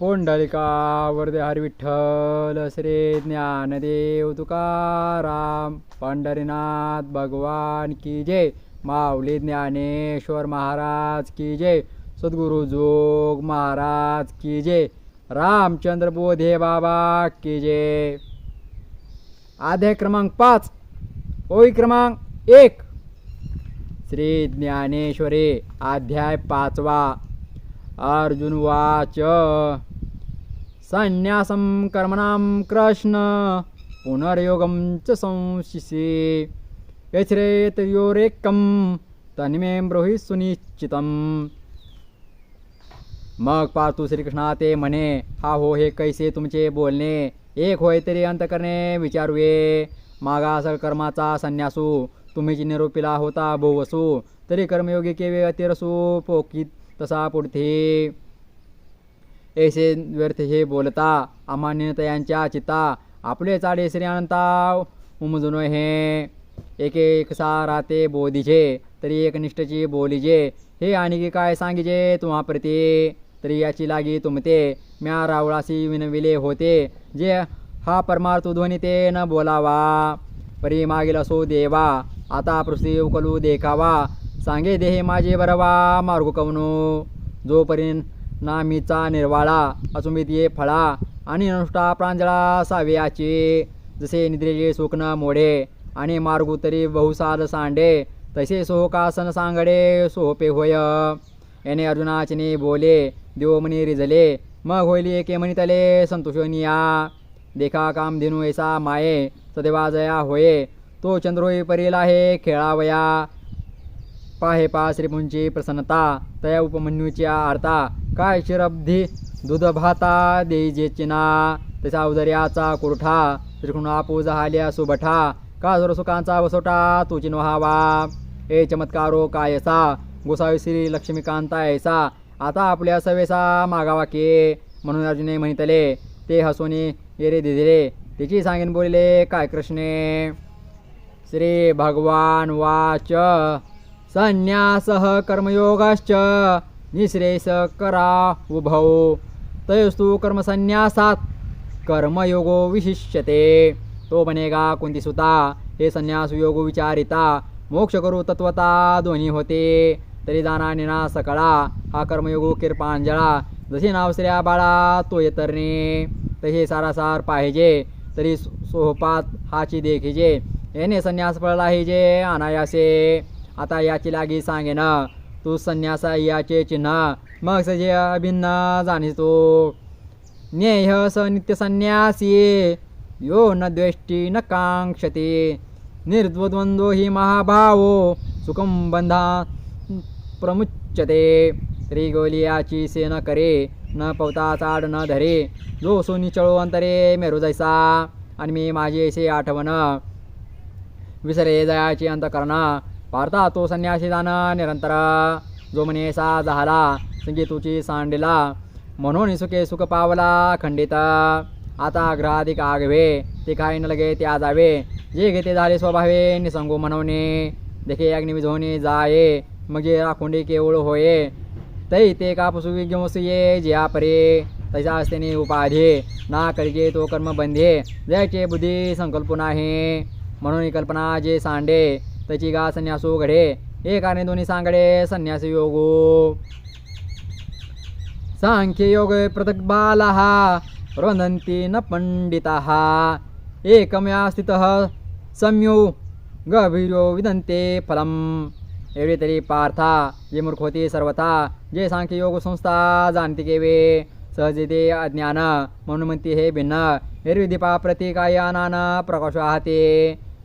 पोंडलिका वरदे हरी विठ्ठल श्री ज्ञानदेव तुकाराम पंढरीनाथ भगवान की जय माऊली ज्ञानेश्वर महाराज की जय सद्गुरु जोग महाराज की जय रामचंद्र बोधे बाबा की जय. अध्याय क्रमांक पाच ओळी क्रमांक एक. श्री ज्ञानेश्वरी अध्याय पाचवा. अर्जुन वाच. संन्यासं कर्मणां कृष्ण पुनर्योगं च संशिषे। यच्छ्रेतयोरेकं तन्मे ब्रूहि सुनिश्चितम्। मग पार्थू श्रीकृष्णा ते म्हणे हा हो हे कैसे तुमचे बोलणे? एक होय तरी अंत करणे विचारूये। मागा कर्माचा संन्यासू तुम्ही निरोपीला होता भोवसू तरी कर्मयोगी केवे अतिरसू पोकीत तसा पुढथे। ऐसे व्यर्थ हे बोलता अमान्यतयांच्या चित्ता आपले चाडे श्री अनंता उमजून हे. एक एक राहते बोधीचे तरी एक निष्ठची बोलीजे. हे आणखी काय सांगिजे तुम्हा प्रती? तरी याची लागी तुमते म्या रावळासी विनविले होते. जे हा परमार्थ ध्वनी ते न बोलावा. परी मागील असो देवा आता पृथ्वी उकलू देखावा. सांगे देहे माझे बरवा मार्ग कवनो. जोपर्यंत नामीचा निर्वाळा असुमित ये फळा आणि अनुष्ठा प्रांजळा साव्याचे. जसे निद्रेचे सुकन मोडे आणि मार्गोतरी बहुसाल सांडे तसे सोहकासन सांगडे सोपे होय. याने अर्जुनाचिने बोले देवमणी रिझले मग होईल एके म्हणितले संतोषनिया देखा काम दिनू ऐसा माये सदैवाजया होये तो चंद्रोई परील आहे खेळावया. पाहे पा श्रीपुंची प्रसन्नता तया उपमन्यूच्या आरता काय शिरब्धी दूध भाता देईजे चिना तसा उदर्याचा कुरठा त्रिकुण आपूज हाल्या सुबठा का जोर सुखांचा वसोटा तुची व्हावा ए चमत्कारो कायसा गोसावी श्री लक्ष्मीकांता ऐसा आता आपल्या सवेसा मागावा के म्हणून अर्जुने म्हणितले ते हसोने येरे दिदिले तिची सांगेन बोलले काय कृष्णे श्री भगवान वाच. संन्यासः कर्मयोगश्च निश्रेष करा उभौ। तयस्तु कर्मसन्यासात कर्मयोगो विशिष्यते। तो बनेगा कुंती सुता हे संन्यास योगो विचारिता मोक्ष करू तत्वता दोन्ही होते। तरी जाणा निना सकळा हा कर्मयोगो किरपांजळा जसे नावसऱ्या बाळा तो येतरणे। तसे सारासार पाहिजे तरी सोहपात हाची देखिजे येणे संन्यास पळला हिजे अनायासे। आता याची लागी सांगे ना. तू संन्यासा याचे चिन्ह. मग सजे अभिन्न जाणीतो नेह स नित्य संन्यासी. यो न द्वेष्टी न कांक्षते. निर्द्वद्वंदो हि महाभावो. सुखम बंधा प्रमुच्यते. त्रिगोलियाची सेन करे. न पवता चाड न धरे. जो सुनिचळो अंतरे मेरू जैसा. आणि मी माझी असे आठवण. विसरे जयाची अंतकरणा. पार्था तो संन्यासी जाणं निरंतर जो म्हणे सा झाला संगीतूची सांडिला म्हणून सुखे सुख पावला खंडित आता ग्रहाधिक आगवे ते काही न लगे त्या जावे जे घेते झाले स्वभावे निसंगो म्हणवणे देखे अग्निविझोने जाये मग जे राखोंडी केवळ होये तै ते कापसुगी घेऊस ये जिया परे तैसा असतेने उपाधे ना करिजे तो कर्म बंधे जयाचे बुद्धी संकल्प नाही म्हणून ही कल्पना जे सांडे त्याची गा संन्यासो घडे हे कारणे दोन्ही सांगडे संन्यास योगो. सांख्य योग पृथक बाला रोदंती न पंडिता एकमया स्थित सम्यो गभीरो विदन्ते फलम. एवढे तरी पार्था जे मूर्ख होते सर्वथा जे सांख्य योग संस्था जाणते केवे. सहजे ते अज्ञान म्हणून म्हणते हे भिन्न एरवी दीपा प्रतिकायानान प्रकाश आहाते.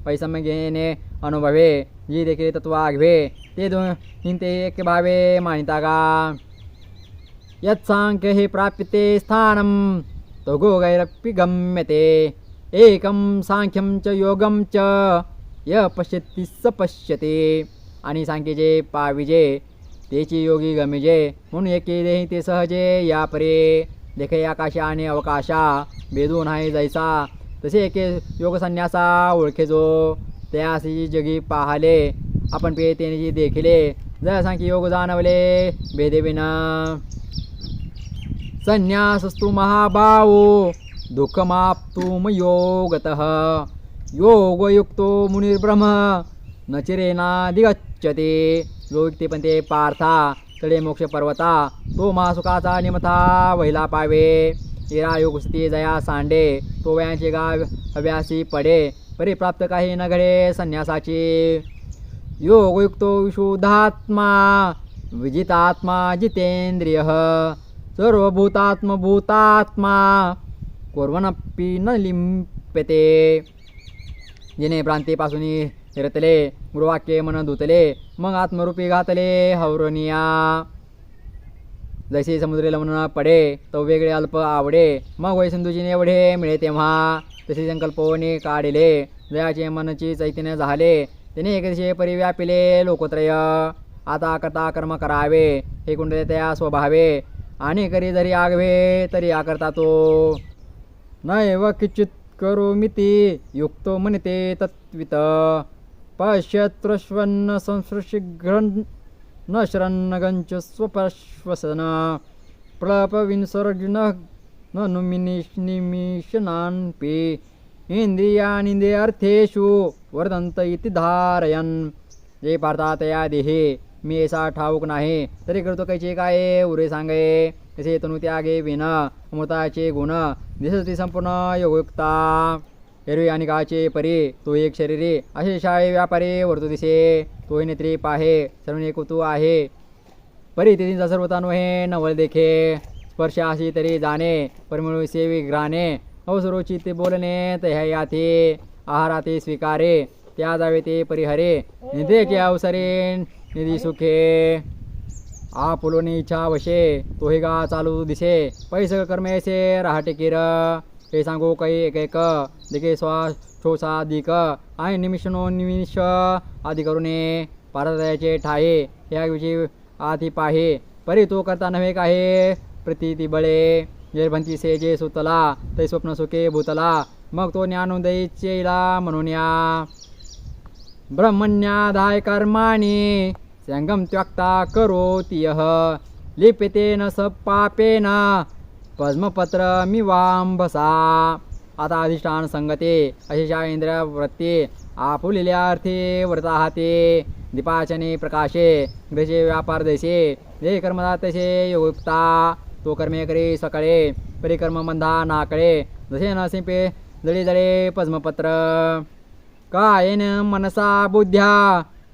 पैसम घेणे अनुभवे जी देखील तत्व आघवे ते दोन हिंते एक भावे मानिता का यत्सांख्य हि प्राप्यते स्थानं तगो गैरपि गम्यते एकं सांख्यं च योगं च य पश्यती स पश्यते आणि सांख्यजे पाविजे तेची योगी गमिजे म्हणून एके देही ते सहजे या परे देखे आकाशा आणि अवकाशा भेदून आहे जैसा तसे एके योगसन्यासा ओळखे जो त्यासी जगी पाहले आपण पे तेने देखिले. जसा सांख्य योग जाणवले भेदेविना संन्यासस्तु महाभावो दुःखमाप्तुम योगतः. योगयुक्तो मुनिर्ब्रह्म न चिरेनाधिगच्छते जो युक्ती पण ते पार्था तळे मोक्ष पर्वता तो महासुखाचा निमथा वहिला पावे. इरा योगस्ती जया सांडे तो वयांचे गाव हव्यासी पडे. परिप्राप्त काही न घडे संन्यासाची. योगयुक्तो विशुद्धात्मा विजितात्मा जितेंद्रिय सर्वभूतात्मभूतात्मा कुर्वनप्पी न लिंप्यते जिने प्रांतीपासून निरतले गुरुवाक्ये मन धुतले मग आत्मरूपी घातले हौरनिया. जैसे समुद्री लवण पडे तो वेगळे अल्प आवडे मग वैसिंधूजीने एवढे मिळे तेव्हा. तसे संकल्पवने काढले. जयाचे मनची चैतन्य झाले. त्याने एकदिशे परिव्यापिले लोकोत्रय. आता करता कर्म करावे. हे कुंडले त्या स्वभावे? आणि करी जरी आगवे तरी आकरता तो. नैव किंचित करोमिति युक्तो म्हणते तत्वित. पश्यत्रश्वन्न संसृशिघ्रन् न शरन्नगञ्च स्वपश्वसन प्रपविंसर्जुन न नुमिनिश निमिषनान्पि अर्थेषु वर्धन्त इति धारयन्। जे पार्थातया देहे मी ऐसा ठाऊक नाही तरी करतो कैचे काय उरे सांगे? तसे तनु त्यागे विन अमृताचे गुण दिसती संपूर्ण योगयुक्ता एरवी आणि काचे परी तो एक शरीरी असे शाळे व्यापारी वरतो दिसे। तोही नेत्री पाहे सर्व कुतू आहे। परी तिथींचा सर्वतानु हे नवल देखे। स्पर्श अशी तरी जाणे परमिळू सेवी ग्राणे अवसरोची ते बोलणे तह्या याथे आहाराते स्वीकारे त्या जावे ते परिहरे निधेचे अवसरे निधी सुखे। आपुलोनी इच्छा वशे तोही गा चालू दिसे पैस कर्मेसे राहटे किर। हे सांगू काही एक एक दिके श्वासोसाधिक आणि निमिषनो निमिष आदी करुणे पारदयाचे ठाये या विषयी आधी पाहे। परी तो करता नव्हे काहे प्रतिती बळे जे से जे सुतला ते स्वप्न सुखे भूतला मग तो ज्ञानोदयीचेला म्हणून या. ब्रह्मण्यादाय कर्माणि संगम त्यक्ता करोति यः लिपितेन स पापेन पद्मपत्रमिवांबसा आता अधिष्ठान संगते अशेषा इंद्रिय वृत्ती आपुलेल्या अर्थी व्रताहाते दीपाचने प्रकाशे ग्रहे व्यापार दैसे जे कर्मदा तसे योगयुक्ता. तो कर्मे करे सकाळे परिकर्म मंधा नाकळे जसे न सिंपे जळे जळे पद्मपत्र. कायन मनसा बुद्ध्या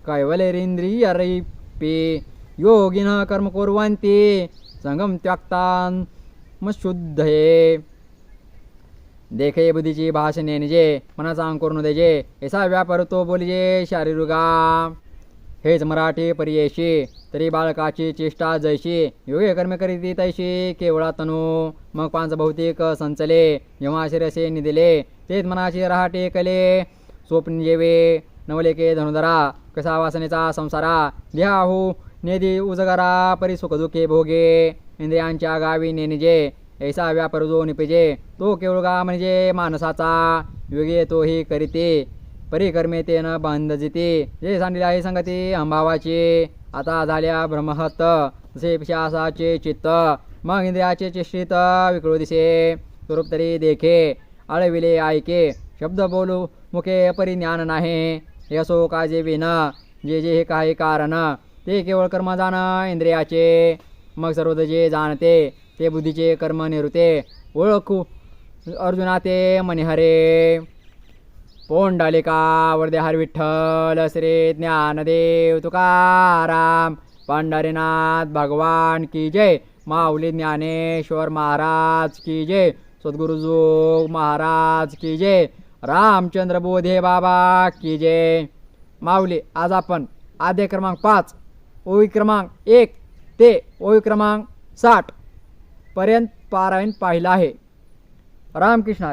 कैवलेरिंद्रियरैपे योगिन कर्म कुर्वन्ति संगम त्यक्तान शुद्धये देखे बुद्धीची भाषणे निजे मनाचा अंकुर देजे ऐसा व्यापार तो बोलिजे शारीरुगा. हेच मराठी पर्येशी तरी बाळकाची चेष्टा जैशी. योग्य कर्म करीती तैशी केवळा तनू. मग पांच भौतिक संचले जेव्हा शिरसे निदिले. तेच मनाची रहाटे कले. स्वप्न जेवे नवलेके धनुधरा. कसा वासनेचा संसारा. देहाहू नेदी उजगरा परी सुख दुखे भोगे. इंद्रियांच्या गावी नेनिजे ऐसा व्यापार जो निपजे. तो केवळ गा म्हणजे माणसाचा. योगे तोही करीते. परिकर्मे तेन बांधजिते. जे सांगितले आहे संगती अंबावाचे आता झाल्या ब्रह्महत जसे शासाचे चित्त मग इंद्रियाचे चेष्टित विकळू दिसे स्वरूप तरी देखे आळविले ऐके. शब्द बोलू मुखे परिज्ञान नाही. यसो काजे विन जे जे हे काही कारण ते केवळ कर्म जाण इंद्रियाचे. मग सर्व जे जाणते ते बुद्धीचे कर्म निरुते. ओळखू अर्जुना ते मनिहरे. पोंडलिका वरदेहार विठ्ठल श्री ज्ञानदेव तुकाराम पंढरीनाथ भगवान की जय माऊली ज्ञानेश्वर महाराज की जय सद्गुरुजोग महाराज की जय रामचंद्र बोधे बाबा की जय. माऊली आज आपण आद्य क्रमांक पाच ओवी क्रमांक एक ते ओवी क्रमांक साठ पर्यंत पारायण पाहिलं आहे. रामकृष्ण